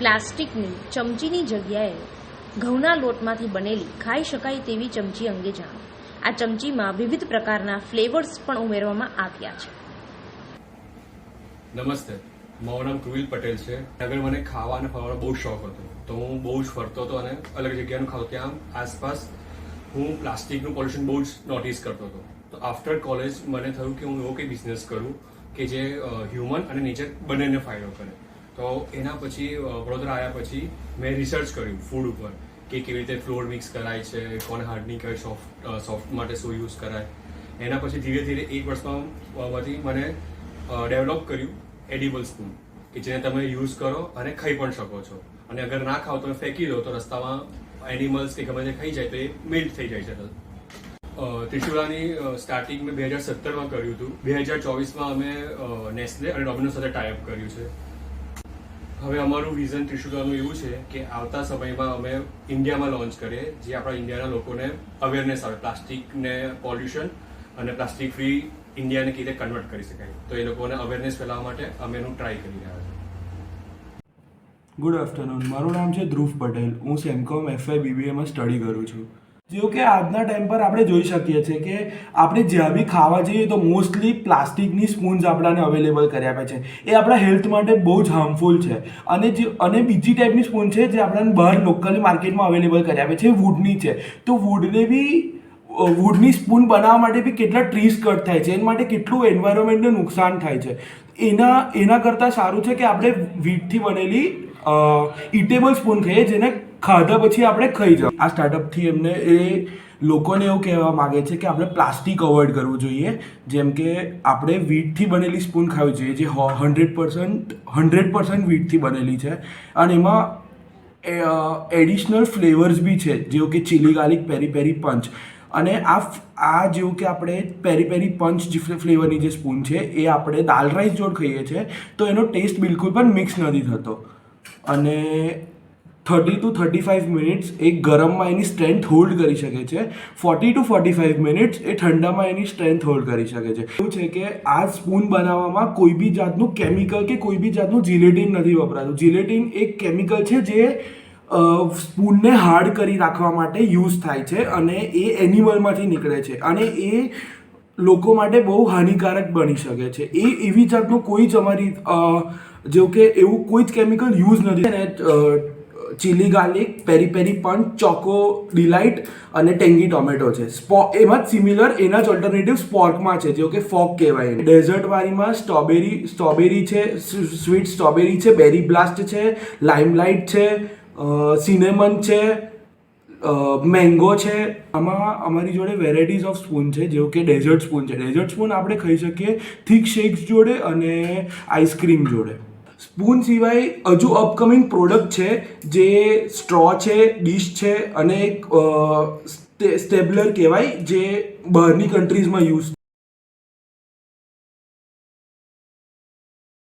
પ્લાસ્ટિકની ચમચીની જગ્યાએ ઘઉંના લોટમાંથી બનેલી ખાઈ શકાય તેવી ચમચી અંગે જાણો. આ ચમચીમાં વિવિધ પ્રકારના ફ્લેવર્સ પણ ઉમેરવામાં આવ્યા છે. નમસ્તે. મારું નામ કૃવિલ પટેલ છે. આગળ મને ખાવા અને ફરવાનો બહુ શોખ હતો. તો હું બહુ જ ફરતો હતો અને અલગ જગ્યાનું ખાવ ત્યાં આસપાસ હું પ્લાસ્ટિકનું પોલ્યુશન બહુ જ નોટિસ કરતો હતો. તો આફ્ટર કોલેજ મને થયું કે હું એવો કંઈ બિઝનેસ કરું કે જે હ્યુમન અને નેચર બંનેને ફાયદો કરે. તો એના પછી વડોદરા આવ્યા પછી મેં રિસર્ચ કર્યું ફૂડ ઉપર કે કેવી રીતે ફ્લોર મિક્સ કરાય છે કોને હાર્ડની કઈ સોફ્ટ સોફ્ટ માટે શું યુઝ કરાય. એના પછી ધીરે ધીરે એક વર્ષમાં અ, મને ડેવલપ કર્યું એડિબલ સ્પૂન કે જેને તમે યુઝ કરો અને ખાઈ પણ શકો છો. અને અગર ના ખાઓ તમે ફેંકી દો તો રસ્તામાં એનિમલ્સ કે ગમે તે ખાઈ જાય તો એ મેલ્ટ થઈ જાય છે. ત્રિશુલાની સ્ટાર્ટિંગ મેં બે હજાર સત્તરમાં કર્યું હતું. બે હજાર ચોવીસમાં અમે નેસ્લે અને ડોમિનો સાથે ટાઈપ કર્યું છે. હવે અમારું વિઝન ત્રિશુલાનું એવું છે કે આવતા સમયમાં અમે ઇન્ડિયામાં લોન્ચ કરીએ, જે આપણા ઇન્ડિયાના લોકોને અવેરનેસ આવે પ્લાસ્ટિકને પોલ્યુશન અને પ્લાસ્ટિક ફ્રી ઇન્ડિયાને કીધે કન્વર્ટ કરી શકાય. તો એ લોકોને અવેરનેસ ફેલાવવા માટે અમે એનું ટ્રાય કરી રહ્યા છીએ. ગુડ આફ્ટરનૂન મારું નામ છે ધ્રુવ પટેલ. હું સેમકોમ એફઆઈ બીબીએમાં સ્ટડી કરું છું. જેવું કે આજના ટાઈમ પર આપણે જોઈ શકીએ છીએ કે આપણે જ્યાં બી ખાવા જઈએ તો મોસ્ટલી પ્લાસ્ટિકની સ્પૂન્સ આપણાને અવેલેબલ કરી આપે છે. એ આપણા હેલ્થ માટે બહુ જ હાર્મફુલ છે. અને જે, અને બીજી ટાઈપની સ્પૂન છે જે આપણને બહાર લોકલ માર્કેટમાં અવેલેબલ કરી આપે છે વુડની છે. તો વુડને બી વુડની સ્પૂન બનાવવા માટે બી કેટલા ટ્રીસ કટ થાય છે. એના માટે કેટલું એન્વાયરમેન્ટને નુકસાન થાય છે. એના એના કરતાં સારું છે કે આપણે વીટથી બનેલી ઇટેબલ સ્પૂન ખાઈએ જેને ખાધા પછી આપણે ખાઈ જાવ આ સ્ટાર્ટઅપથી એમને એ લોકોને એવું કહેવા માગે છે કે આપણે પ્લાસ્ટિક અવોઇડ કરવું જોઈએ. જેમ કે આપણે વીટથી બનેલી સ્પૂન ખાવી જોઈએ, જે હંડ્રેડ પર્સન્ટ હંડ્રેડ પર્સન્ટ વીટથી બનેલી છે. અને એમાં એડિશનલ ફ્લેવર્સ બી છે જેવું કે ચીલી ગાર્લિક પેરી પેરી પંચ અને આ આ જેવું કે આપણે પેરી પેરી પંચ જે ફ્લેવરની જે સ્પૂન છે, એ આપણે દાલ રાઈસ જોડ ખાઈએ છીએ તો એનો ટેસ્ટ બિલકુલ પણ મિક્સ નથી થતો. અને thirty to thirty five minutes એ ગરમમાં એની સ્ટ્રેન્થ હોલ્ડ કરી શકે છે. Forty to forty five minutes એ ઠંડામાં એની સ્ટ્રેન્થ હોલ્ડ કરી શકે છે. એવું છે કે આ સ્પૂન બનાવવામાં કોઈ બી જાતનું કેમિકલ કે કોઈ બી જાતનું જીલેટિન નથી વપરાતું. જીલેટિન એક કેમિકલ છે જે સ્પૂનને હાર્ડ કરી રાખવા માટે યુઝ થાય છે અને એ એનિમલમાંથી નીકળે છે અને એ લોકો માટે બહુ હાનિકારક બની શકે છે. એ એવી જાતનું કોઈ જ અમારી જેવું કે એવું કોઈ જ કેમિકલ યુઝ નથી. અને ચીલી ગાર્લિક પેરી પેરી પંચ ચોકો ડિલાઇટ અને ટેંગી ટોમેટો છે. સ્પો એમાં જ સિમિલર એના જ ઓલ્ટરનેટિવ સ્પોર્કમાં છે, જેઓ કે ફોક કહેવાય ડેઝર્ટ વાળીમાં સ્ટ્રોબેરી સ્ટ્રોબેરી છે સ્વીટ સ્ટ્રોબેરી છે બેરી બ્લાસ્ટ છે લાઇમલાઇટ છે સિનેમન છે મેંગો છે. આમાં અમારી જોડે વેરાયટીઝ ઓફ સ્પૂન છે જેવું કે ડેઝર્ટ સ્પૂન છે. ડેઝર્ટ સ્પૂન આપણે ખાઈ શકીએ થીક શેક્સ જોડે અને આઈસ્ક્રીમ જોડે. સ્પૂન સિવાય હજુ અપકમિંગ પ્રોડક્ટ છે, જે સ્ટ્રો છે ડીશ છે, અને એક સ્ટેબલર કહેવાય, જે બહારની કન્ટ્રીઝમાં યુઝ